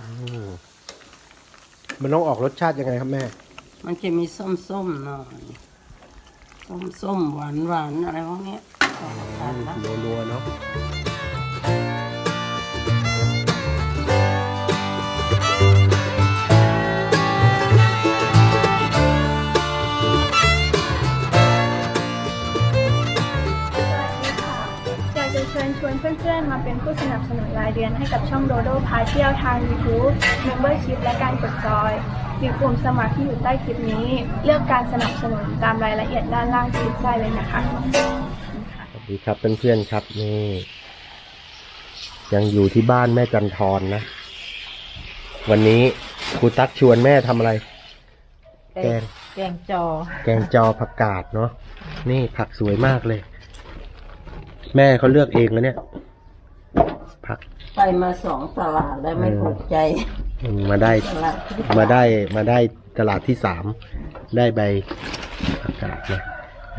อืมมันต้องออกรสชาติยังไงครับแม่ มันจะมีส้มๆหน่อย ส้มๆหวานๆอะไรพวกเนี้ยทานนะนัวๆเนาะ พื่อนๆ มาเป็นผู้สนับสนุนรายเดือนให้กับช่องโดโดพาเที่ยวทาง YouTube Membership และการกดจอยมีกลุ่มสมัครที่อยู่ใต้คลิปนี้ เลือกการสนับสนุนตามรายละเอียดด้านล่างคลิปได้เลยนะคะสวัสดีครับเพื่อนๆครับนี่ยังอยู่ที่บ้านแม่จันทรนะ วันนี้ครูตั๊กชวนแม่ทำอะไร แกง แกงจอ แกงจอผักกาดเนาะนี่ผักสวยมากเลย แม่เขาเลือกเองแล้วเนี่ย ผัก ไปมาสองตลาดแล้วไม่ถูกใจอืมมาได้ตลาดที่มาได้มาได้ตลาดที่สามได้ใบผักกาดนะ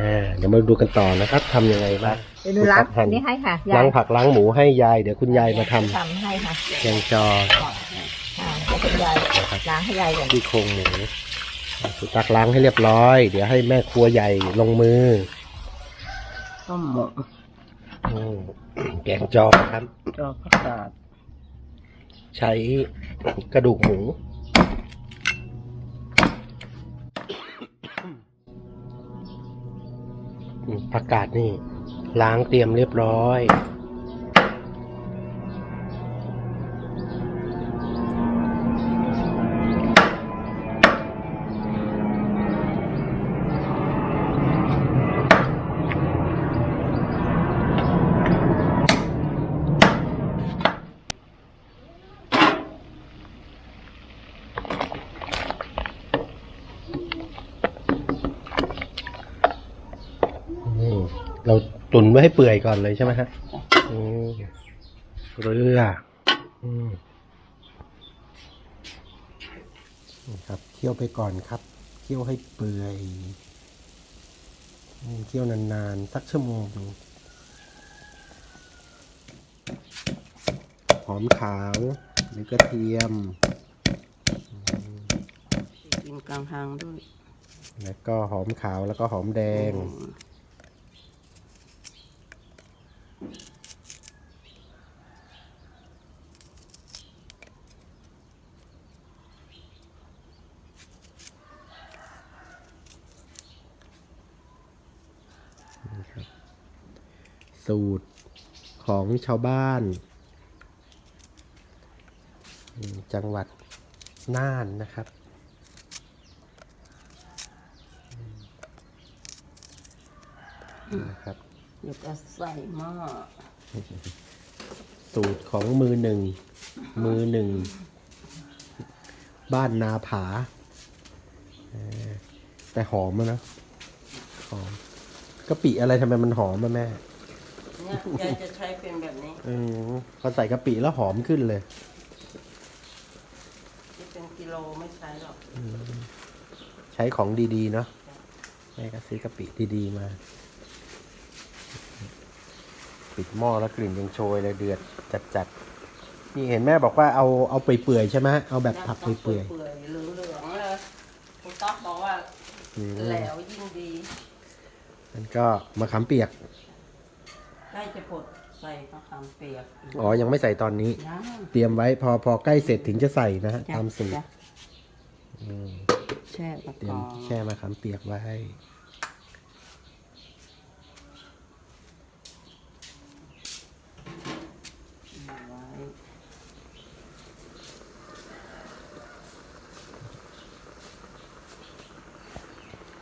อ่าเดี๋ยวมาดูกันต่อนะครับทำยังไงบ้างเดี๋ยวหนูล้างหั่อันนี้ให้ค่ะยาล้ายงผักล้างหมูให้ยาย เดี๋ยวคุณยายมาทำทำให้ค่ะแกงจออ่าให้คุณยายล้างให้ยายก่อนที่โครงหมูคุณตักล้างให้เรียบร้อย เดี๋ยวให้แม่ครัวใหญ่ลงมือส้มหมกอืม แกงจอครับ จอผักกาดใช้กระดูกหมูอืมผักกาดนี่ ล้างเตรียมเรียบร้อย ไว้ให้เปื่อยก่อนเลยใช่ไหมฮะอืมเกลืออืมนี่ครับเคี่ยวไปก่อนครับเคี่ยวให้เปื่อยอืมเคี่ยวนานๆสักชั่วโมงหนึ่งหอมขาวหรือกระเทียม กินกลางทางด้วย แล้วก็หอมขาวแล้วก็หอมแดง สูตรของชาวบ้านอืมจังหวัดน่านนะครับอืมนะครับ เดี๋ยวก็ใส่หม้อสูตรของมือหนึ่ง มือหนึ่ง บ้านนาผาเออแต่หอมอะนะหอมกะปิอะไรทำไมมันหอมอะแม่เนี่ ยยายจะใช้เป็นแบบนี้อมพอใส่กะปิแล้วหอมขึ้นเลย ที่เป็นกิโลไม่ใช้หรอกใช้ของดีๆเนาะแม่ก็ซื้อกะปิดีๆมา ปิดหม้อแล้วกลิ่นยังโชยเลยเดือดจัดๆนี่เห็นแม่บอกว่าเอาเอาเปื่อยๆใช่ไหมเอาแบบผักเปื่อยเปื่อยๆเหลืองๆเลยคุณต๊อกบอกว่าๆอืม แหล้วยิ่งดีมันก็มะขามเปียก ใกล้จะปลดใส่มะขามเปียกอ๋อ ยังไม่ใส่ตอนนี้ยังเตรียมไว้พอพอใกล้เสร็จถึงจะใส่นะฮะจ้ะตามสูตรจ้ะอืมแช่ตะเตรีกยมอนแช่มะขามเปียกไว้ ไว้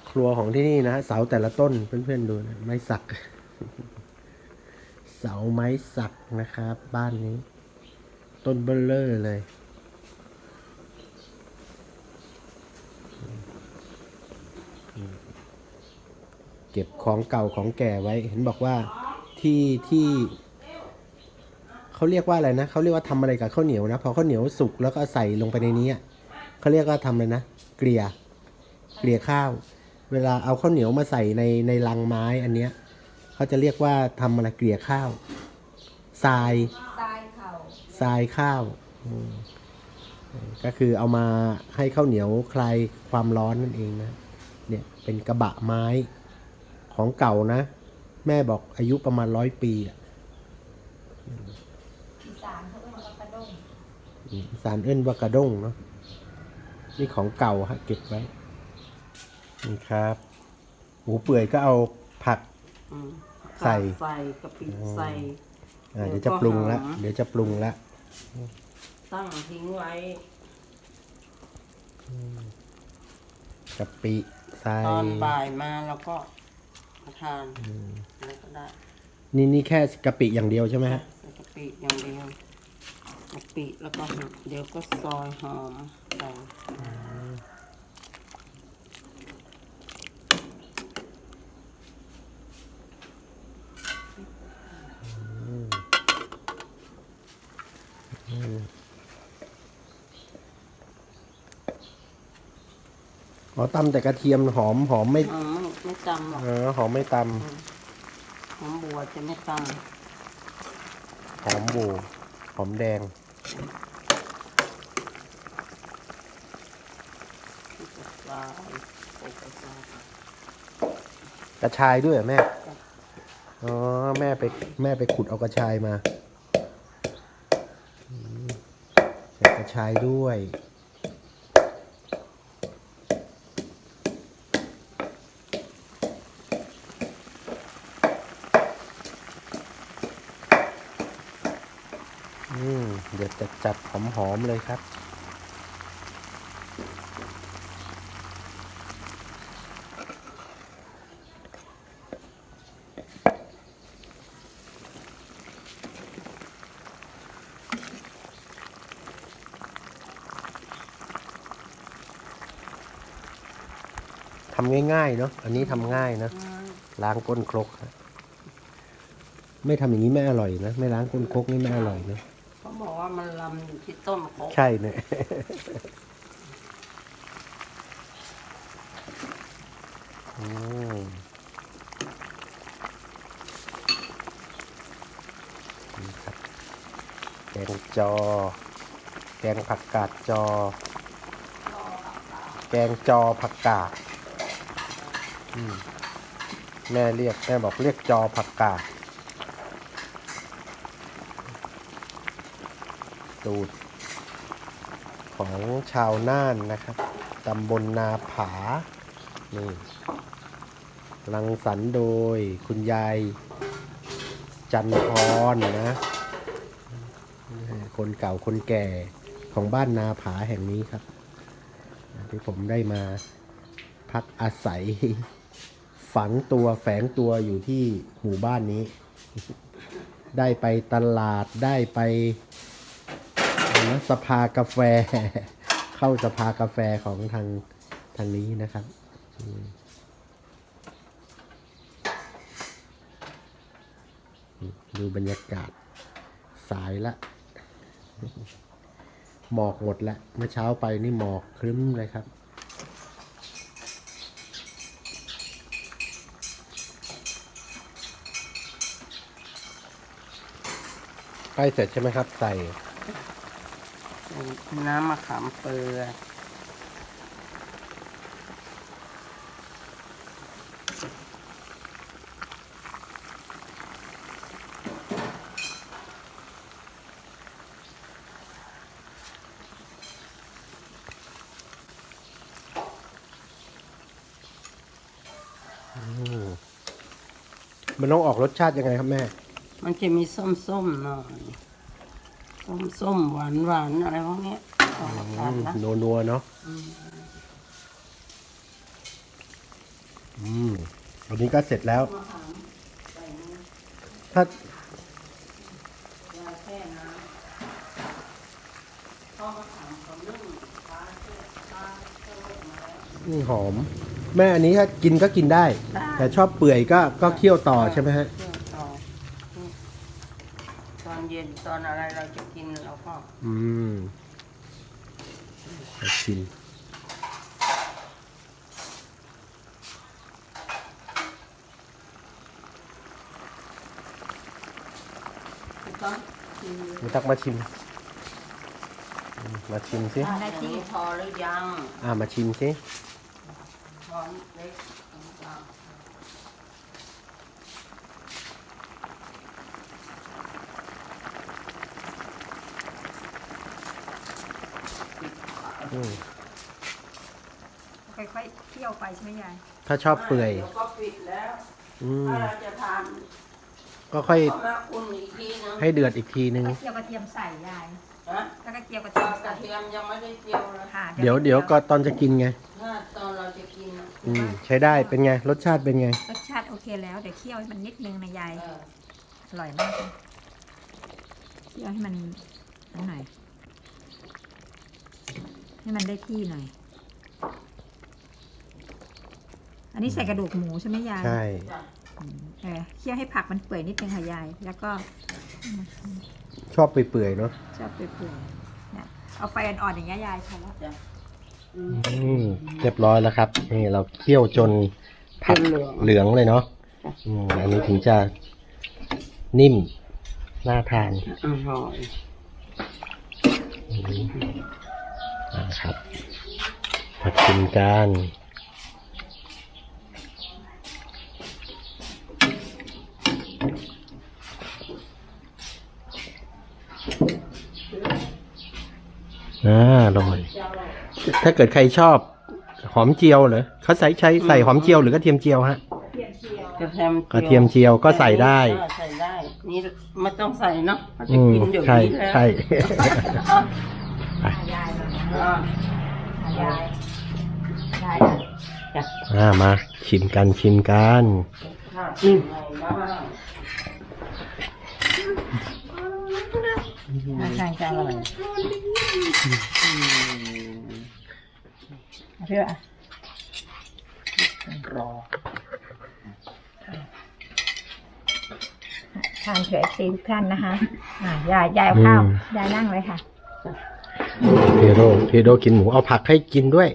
ครัวของที่นี่นะฮะเสาแต่ละต้นเพื่อนๆดูนะไม้สัก เสาไม้สักนะครับ บ้านนี้ ต้นเบลเลอร์เลย เก็บของเก่าของแก่ไว้ เห็นบอกว่าที่ที่เขาเรียกว่าอะไรนะเขาเรียกว่าทำอะไรกับข้าวเหนียวนะพอข้าวเหนียวสุกแล้วก็ใส่ลงไปในนี้เขาเรียกว่าทำอะไรนะเกลี่ยเกลี่ยข้าว เวลาเอาข้าวเหนียวมาใส่ในในลังไม้อันเนี้ย เขาจะเรียกว่าทำอะไรเกลี่ยข้าวทรายทรายเข่าทรายข้าวอืมก็คือเอามาให้ข้าวเหนียวคลายความร้อนนั่นเองนะเนี่ยเป็นกระบะไม้ของเก่านะ แม่บอกอายุประมาณร้อยปีอะอีสานเขาเรียกว่ากระด้งอืมสารเอิ้นว่ากระด้งเนาะนี่ของเก่าฮะเก็บไว้นี่ครับหมูเปื่อยก็เอาผักอืม ใส่ใส่กะปิใส่อ่าเดี๋ยวจะปรุงละเดี๋ยวจะปรุงละตั้งทิ้งไว้กะปิใส่ตอนบ่ายมาแล้วก็มาทานแล้วก็ได้นี่นี่แค่กะปิอย่างเดียวใช่ไหมฮะใส่กะปิอย่างเดียวกะปิแล้วก็เดี๋ยวก็ซอยหอมใส่ ตำแต่กระเทียมหอมหอมไม่หอมไม่ไม่จำหรอกเออหอมไม่ตหอมบัวจะไม่จำหอมบูหอมแดงำปลาใส่กระชายกระชายด้วยเหรอแม่ อ๋อ แม่ไปแม่ไปขุดเอากระชายมาอืมใส่กระชายด้วย อืม เดี๋ยว จัดหอมๆเลยครับทำง่ายๆเนาะ อันนี้ทำง่ายนะ ล้างก้นครกฮะไม่ทำอย่างนี้ไม่อร่อยนะ ไม่ล้างก้นครกนี่ไม่อร่อยนะ ต้นโคกใช่เนี่ย อืมนี่ครับ แกงจอ แกงผักกาดจอ แกงจอผักกาดอืมแม่เรียกแม่บอกเรียกจอผักกาดสูตร ของชาวน่านนะครับตำบลนาผา นี่รังสรรค์โดยคุณยายจันทรนะ คนเก่าคนแก่ของบ้านนาผาแห่งนี้ครับ ที่ผมได้มาพักอาศัย ฝังตัวแฝงตัวอยู่ที่หมู่บ้านนี้ ได้ไปตลาดได้ไป สภากาแฟ เข้าสภากาแฟของทางทางนี้นะครับดูบรรยากาศสายละ หมอกหมดแล้วเมื่อเช้าไปนี่หมอกครึ้มเลยครับใกล้เสร็จใช่ไหมครับ ใส่ใส่ น้ำมะขามเปียกมันต้องออกรสชาติยังไงครับแม่ มันจะมีส้มๆหน่อย ส้มๆหวานๆอะไรพวกเนี้ยออกทานนะนัวนัวๆเนาะอืมวันนี้ก็เสร็จแล้ว ถ้ายาแค่น้ำพอมาถามเขานึ่งปลาเชื่อปลาเชื่อมาแล้วอืมหอม แม่อันนี้ถ้ากินก็กินได้ได้ แต่ชอบเปื่อยก็ก็เคี่ยวต่อใช่ไหมฮะเที่ยวต่ออืมตอนเย็นตอนอะไรเราจะกินเราก็อืมไปชิมไม่ต้องกินไม่ตักมาชิมมาชิมสิอันนี้พอหรือยังอ่ามาชิมสิช้อนเล็กกลาง อืมค่อยๆเคี่ยวไปใช่ไหมยายถ้าชอบเปื่อย ดี๋วก็ปิดแล้วอืม ถ้าเราจะทานก็ค่อยก็มาอุ่นอีกทีนึงให้เดือดอีกทีนึง เคี่ยวกระเทียมใส่ยายฮะแล้วก็เคี่ยวกระกเทียมระใส่เทียมยังไม่ได้เจียวเลยค่ะเดี๋ยวเดี๋ยวก็ตอนจะกินไง ถ้าตอนเราจะกินอะอืม ใช้ได้เป็นไง รสชาติเป็นไง รสชาติโอเคแล้วเดี๋ยวเคี่ยวให้มันนิดนึงนะยายเอออร่อยมากเลยเคี่ยวให้มันนั่นหน่อย ให้มันได้ที่หน่อย อันนี้ใส่กระดูกหมูใช่ไหมยายใช่จ้ะเออเคี่ยวให้ผักมันเปื่อยนิดนึงค่ะยาย แล้วก็ชอบเปื่อยๆเนาะชอบเปื่อยๆเนี่ยเอาไฟอ่อนๆอย่างเงี้ยยายพอแล้วจ้ะอืมเรียบร้อยแล้วครับ นี่เราเคี่ยวจนผักจนเหลืองเหลืองเลยเนาะอืมอันนี้ถึงจะนิ่มน่าทาน อร่อย อืมอ่าครับมาชิมกันอ่าอร่อย ถ้าเกิดใครชอบหอมเจียวเหรอเขาใส่ใช้ใส่หอมเจียวหรือกระเทียมเจียวฮะ กระเทียมกระเทียมเจียวก็ใส่ได้เออใส่ได้ นี่ไม่ต้องใส่เนาะเขาจะอืมกินเดี๋ยวใช่นี้แล้ว ใช่ยา ยมาอะยายยายจ้ะอ่ามาชิมกันชิมกันค่ะอืมไหนบ้างท่าทางจะอร่อยเอาพี่ว่ารอทานเผื่อซีทุกท่านนะคะอ่ายายยายเอาข้าวยายนั่งเลยค่ะพี โดพีโดกินหมูเอาผักให้กินด้วย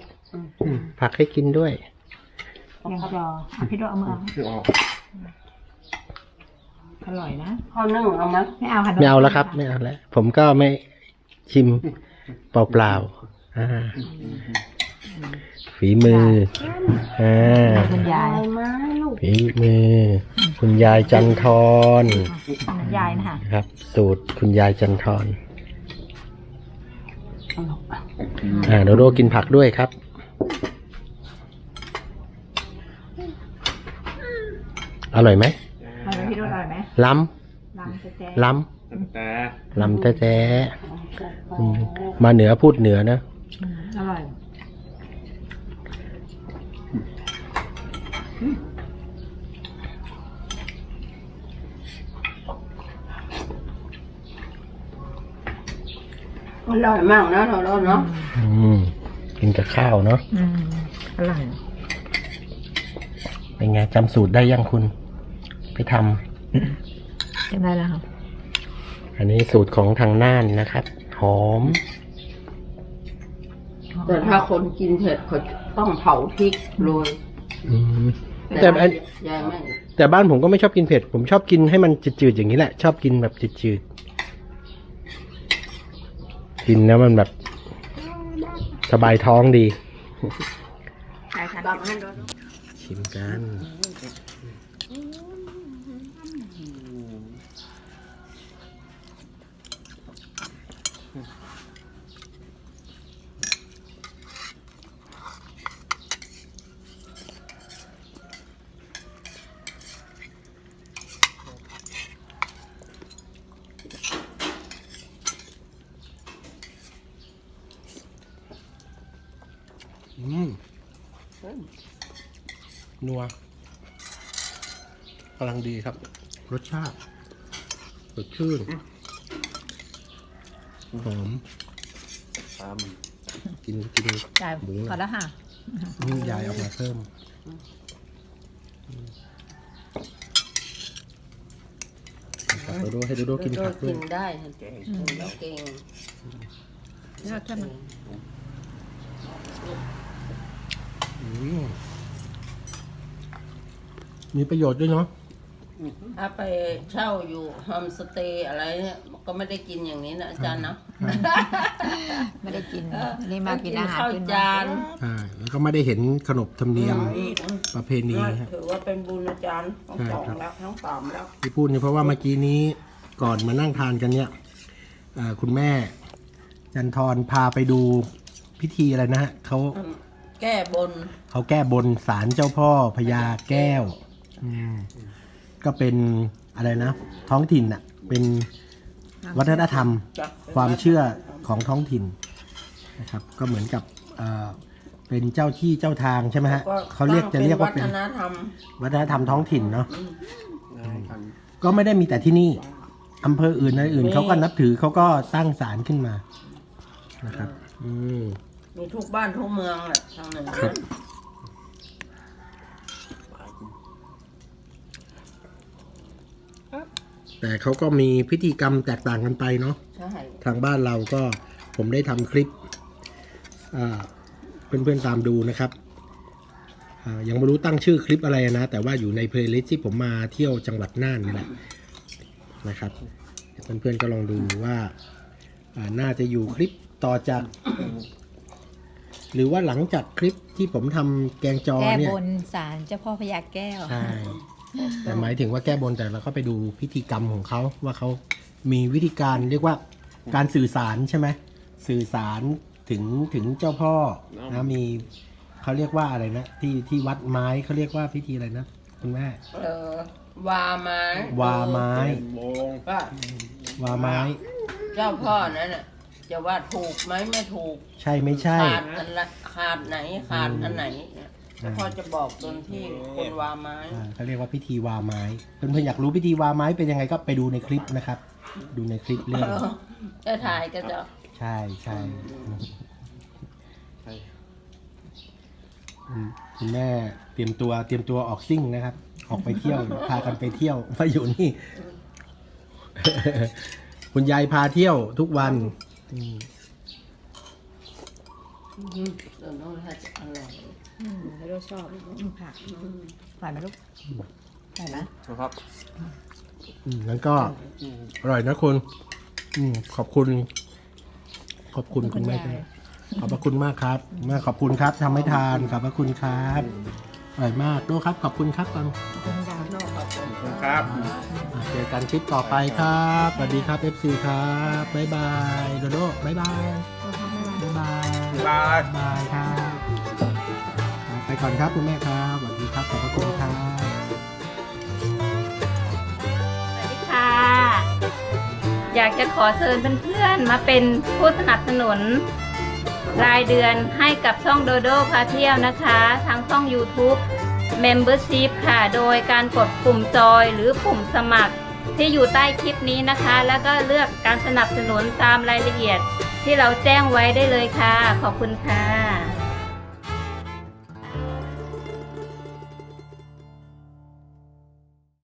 อืมผักให้กินด้วยยังรออะพี่โดเอามือเอาอร่อยนะข้าวนึ่งเอาไหมไม่เอาค่ะไม่เอาแล้วครับ ไม่เอาแล้วผมก็ไม่ชิมเปล่าๆอ่าฝีมืออ่าคุณยายไหมลูกฝีมือ คุณยายจันทรอันนั้นยายนะคะครับ สูตรคุณยายจันทรเอาลูกอะอ่าโดโดกินผักด้วยครับ อร่อยไหมอร่อยพี่โดอร่อยไหมล้ลำแจ๊ำล้ำล้ำแท้ๆอืมมาเหนือพูดเหนือนะ อร่อย อร่อยมากนะเราเนาะอืมกินกับข้าวเนาะอืมอร่อยเป็นไงจำสูตรได้ยังคุณ ไปทำเป็นไรแล้วครับอันนี้สูตรของทางน่านนะครับ หอม แต่ถ้าคนกินเผ็ดเขาต้องเผาพริกโรยอืม แต่อัน ยายไม่แต่บ้านผมก็ไม่ชอบกินเผ็ด ผมชอบกินให้มันจืดๆอย่างนี้แหละ ชอบกินแบบจืดๆ กินแล้วมันแบบสบายท้องดีใช่ค่ะตักให้ดูชิมกัน อืม นัวกำลังดีครับ รสชาติสดชื่นหอมกินกินยายหมูพอแล้วค่ะอืมยายเอามาเพิ่มผักโดโดให้โดโดกินผักด้วกิยนได้เก่งแล้วเก่งแล้วถ้ามันอืม มีประโยชน์ด้วยเนาะถ้าไปเช่าอยู่โฮมสเตย์อะไรเนี่ยก็ไม่ได้กินอย่างนี้นะอาจารย์เนาะไม่ได้กินอันนี่มากินอาหารข้าวพื้นจาบ้านนใช่แล้วก็ไม่ได้เห็นขนบธรรมเนียมประเพณีฮะ ถือว่าเป็นบุญอาจารย์ทั้งใช่สองครับแล้วทั้งสามแล้ว ที่พูดเนี่ยเพราะว่าเมื่อกี้นี้ก่อนมานั่งทานกันเนี่ยเอ่อคุณแม่ จันทรพาไปดูพิธีอะไรนะฮะเขาแก้บนเขาแก้บนศาลเจ้าพ่อพญาแก้ว อืมก็เป็นอะไรนะ ท้องถิ่นน่ะ เป็นวัฒนธรรมจากความเชื่อของท้องถิ่นนะครับ ก็เหมือนกับเอ่อเป็นเจ้าที่เจ้าทางใช่ไหมฮะเขาเรียกจะเรียกว่าเป็นวัฒนธรรมวัฒนธรรมท้องถิ่นเนาะก็ไม่ได้มีแต่ที่นี่อำเภออื่นอะไรอื่นเขาก็นับถือเขาก็ตั้งศาลขึ้นมานะครับ อืม มีทุกบ้านทุกเมืองแหละทางเหนือ ครับ แต่เขาก็มีพิธีกรรมแตกต่างกันไปเนาะใช่ทางบ้านเราก็ผมได้ทำคลิปอ่าเพื่อนๆตามดูนะครับอ่ายังไม่รู้ตั้งชื่อคลิปอะไรนะ แต่ว่าอยู่ในเพลย์ลิสต์ที่ผมมาเที่ยวจังหวัดน่านนี่แหละนะครับเพื่อนๆก็ลองดูว่าอ่าน่าจะอยู่คลิปต่อจาก หรือว่าหลังจากคลิปที่ผมทำแกงจอแก้เนี่ยบนศาลเจ้าพ่อพญาแก้วใช่ แต่หมายถึงว่าแก้บนแต่เราก็ไปดูพิธีกรรมของเขาว่าเขามีวิธีการเรียกว่าการสื่อสารใช่ไหมสื่อสารถึงถึงเจ้าพ่อนะมีเขาเรียกว่าอะไรนะที่ที่วัดไม้เขาเรียกว่าพิธีอะไรนะคุณแม่เออวาไม้วาไม้ว่าวาไม้ เจ้าพ่อนั่นน่ะจะว่าถูกไหมไม่ถูก ใช่ไม่ใช่ขาดอันละขาดไหนขาดอันไหนเนี่ย เจ้าพ่อจะบอกตนที่คนวาไม้อ่าเขาเรียกว่าพิธีวาไม้เพื่อนๆอยากรู้พิธีวาไม้เป็นยังไงก็ไปดูในคลิปนะครับ ดูในคลิปเรื่องจะถ่ายก็จะใช่ใช่อืมคุณแม่เตรียมตัวเตรียมตัวออกซิ่งนะครับ ออกไปเที่ยว พากันไปเที่ยวมาอยู่นี่ คุณยายพาเที่ยวทุกวันอืม ส่วนน้องถ้าจะอร่อยอืมแล้วเราชอบผักหวานไหมลูกหวานไหมครับอืมงั้นก็อร่อยนะคุณ อืมขอบคุณ ขอบคุณคุณแม่ด้วยขอบพระคุณมากครับแม่ขอบคุณครับทำให้ทานขอบพระคุณครับอร่อยมากโดครับ ขอบคุณครับตอนขอบคุณดาวโลกครับอะเจอกันคลิปต่อไปครับสวัสดีครับ FC ครับบ๊ายบายโดโดบ๊ายบายบ๊ายบายบาย บาย บายครับไปก่อนครับคุณแม่ครับสวัสดีครับขอบพระคุณครับสวัสดีค่ะ อยากจะขอเชิญเพื่อนๆมาเป็นผู้สนับสนุน รายเดือนให้กับช่องโดโดพาเที่ยวนะคะ ทางช่อง YouTube Membership ค่ะ โดยการกดปุ่มจอยหรือปุ่มสมัครที่อยู่ใต้คลิปนี้นะคะ แล้วก็เลือกการสนับสนุนตามรายละเอียด ที่เราแจ้งไว้ได้เลยค่ะ ขอบคุณค่ะ